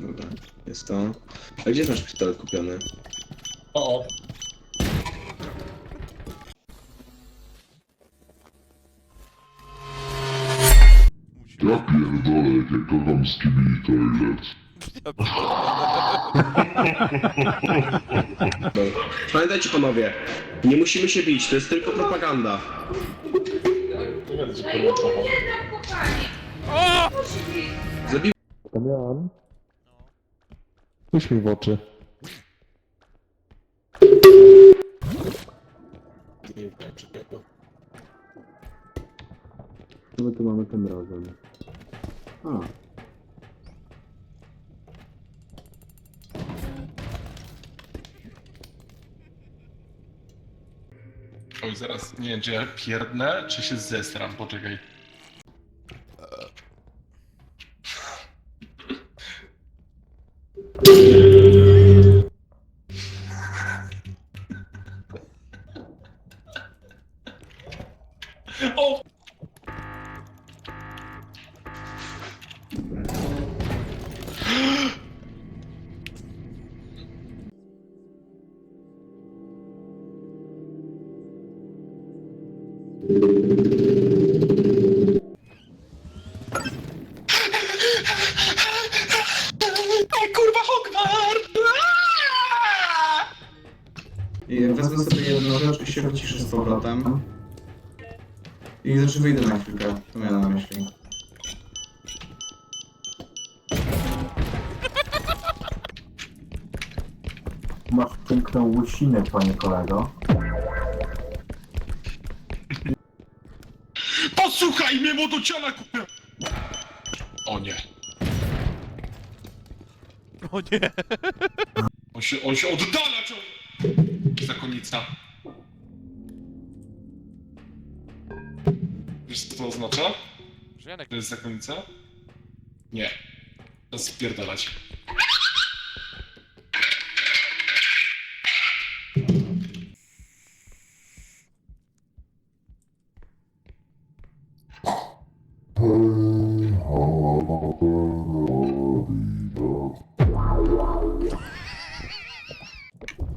Dobra, jest to. A gdzie jest nasz pistolet kupiony? O, o. Ja pierdolę, jak ja kocham Skibidi Toilet. Pamiętajcie panowie, nie musimy się bić, to jest tylko propaganda. Nie będę cię komentował. Zabi Damian? Spójrz mi w oczy. Co my tu mamy tym razem? A. Oj, zaraz, nie wiem, czy ja pierdnę, czy się zestram, poczekaj. O! Ej, kurwa, Hogwart! I wezmę sobie jedną rzecz i się wyciszę z powrotem. I znaczy wyjdę na chwilkę, to miałem na myśli. Masz piękną łysinę, panie kolego. Posłuchaj mnie, młodociana kupię! O nie. O nie! On się, on się oddala, czy... Zakonnica. Wiesz co to oznacza? Że Janek, To jest zakonnica? Nie. Czas spierdalać.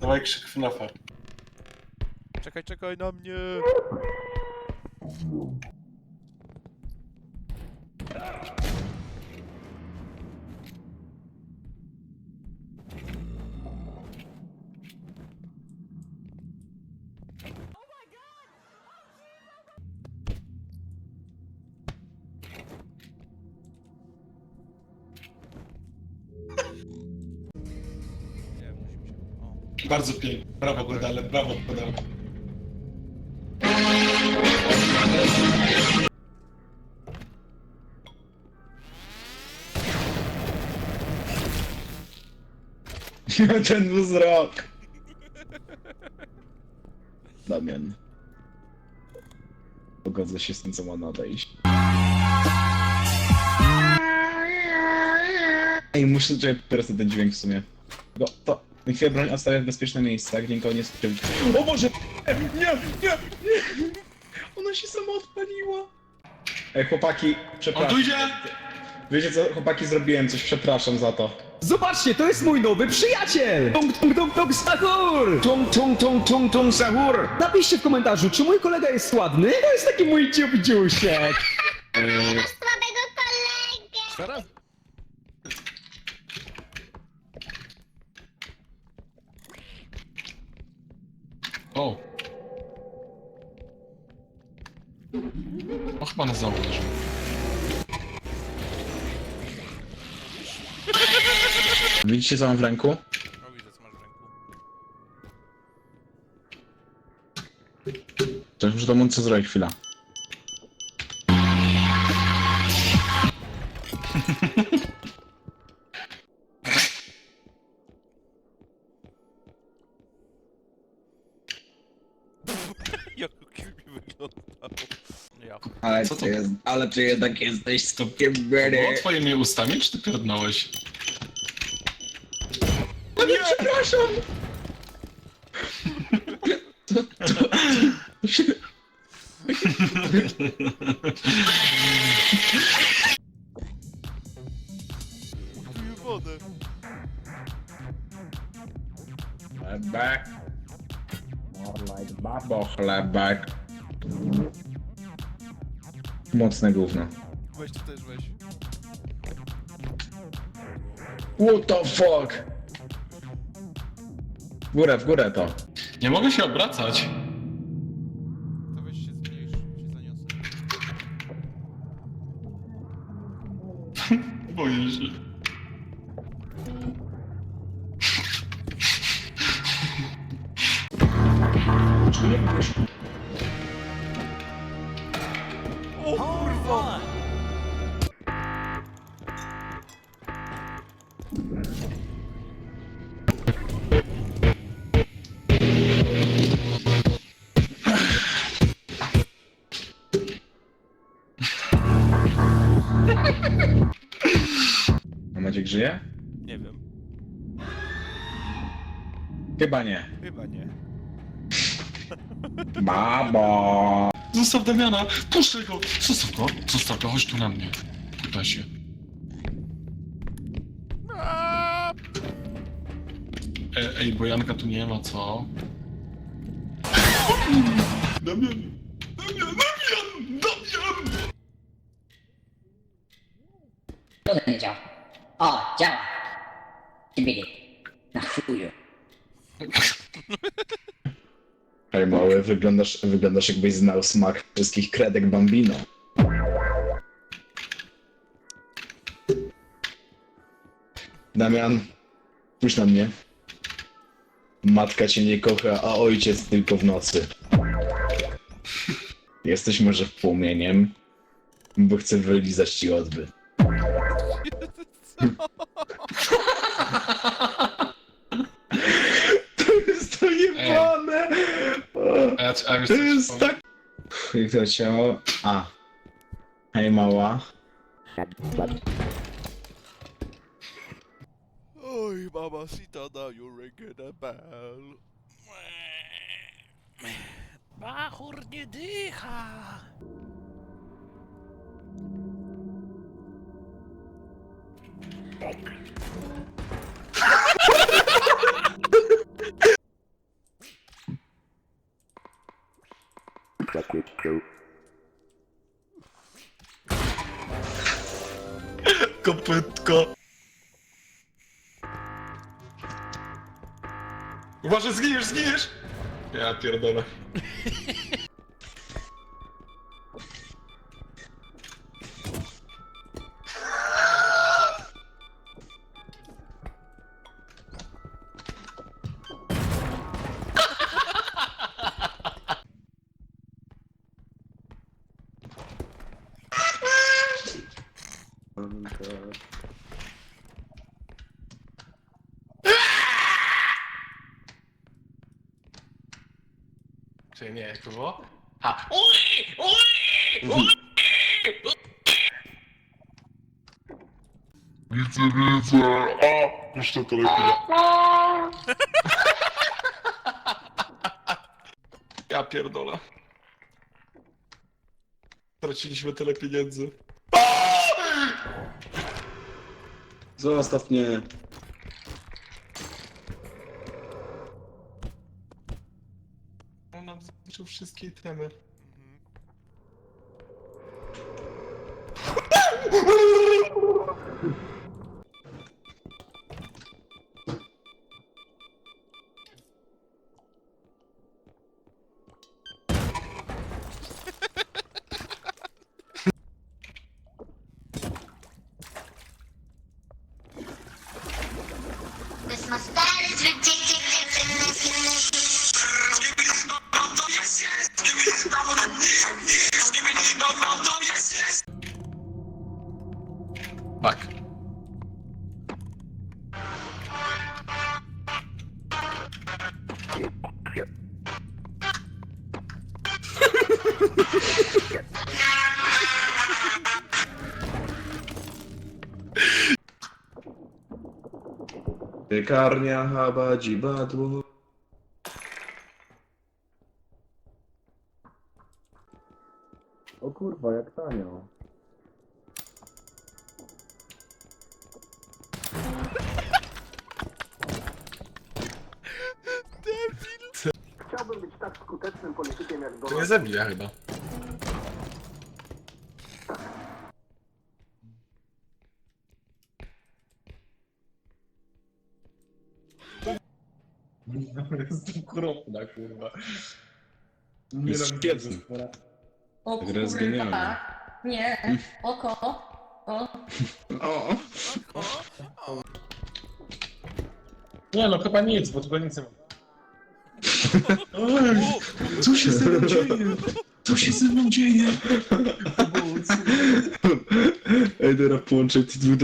Dawaj krzyk FNAFa. czekaj, czekaj na mnie! Bardzo pięknie. Brawo, Gordale, brawo, Gordale. Ten wzrok! Damian. Pogodzę się z tym, co ma nadejść. Ej, muszę czekać teraz ten dźwięk w sumie. Go, to. Na chwilę broń odstawię w bezpieczne miejsce, gdzie nikogo nie skrzywdzi. O Boże! Nie, nie, nie! Ona się sama odpaliła! Ej, chłopaki, On przepraszam. tu idzie! Wiecie co, chłopaki, zrobiłem coś, przepraszam za to. Zobaczcie, to jest mój nowy przyjaciel! Tung tung tung tung sahur! Tung tung tung tung tung sahur! Napiszcie w komentarzu, czy mój kolega jest ładny? To jest taki mój dziubdziusiek! słabego kolegę. Teraz? O! O, chyba nas zauważył. Widzicie co mam w ręku? O, widzę, co masz w ręku. To muszę to co zrobić chwila. Co to- jest, ale ty jednak jesteś To skupień było twoimi ustami, czy ty pierdnąłeś? No nie, przepraszam! To, to, to się... wodę. Chlebek. Babo chlebek. Mocne gówno. Weź to też weź. What the fuck? W górę, w górę to. Nie mogę się obracać. To weź się zmniejsz, się zaniosę. Boję się. O kurwa! A Maciek żyje? Nie wiem. Chyba nie. Chyba nie. Babo. Zostaw Damiana! Puszczaj go! Zostaw go! Zostaw go, chodź tu na mnie. Uda się. E, ej, bo Janka tu nie ma, co? Damian! Damian! Damian! Damian! To nie działa. O, działa. Cibili. Na chuju. Hej mały, wyglądasz, wyglądasz jakbyś znał smak wszystkich kredek Bambino. Damian, spójrz na mnie. Matka cię nie kocha, a ojciec tylko w nocy. Jesteś może płomieniem, bo chcę wylizać ci odby. To jest to jebane! A a To jest powiem? tak... Jak to ciało... A. Hej mała. Oj, mama sitana, you're ringing a bell. Bachur nie dycha. Kopytko. Uważaj, zginiesz, zginiesz! Ja pierdolę. Czy nie, jak to było? Ha! Widzę, widzę. A! Jeszcze to lepiej. Ja pierdolę. Straciliśmy tyle pieniędzy. Zostaw mnie. Wszystkie itemy. Piekarnia, chaba, dzibadło. O kurwa, jak tanio. Chciałbym być tak skutecznym politykiem jak To nie zabija chyba. Jest okropna, kurwa. Jest robię świetny. tego. O Ta gra jest genialna. Nie. Oko. O. O, Nie no, chyba nic, bo tylko nic nie mam. Ej, co się ze mną dzieje? Co się ze mną dzieje? Ej, teraz połączę te dwie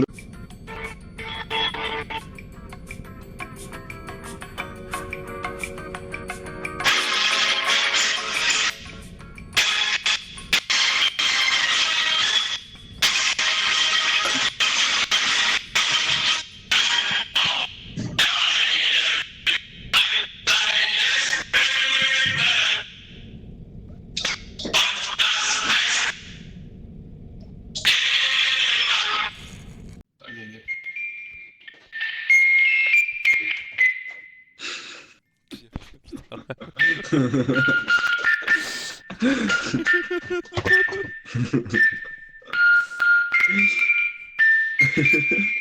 Ha ha ha ha ha!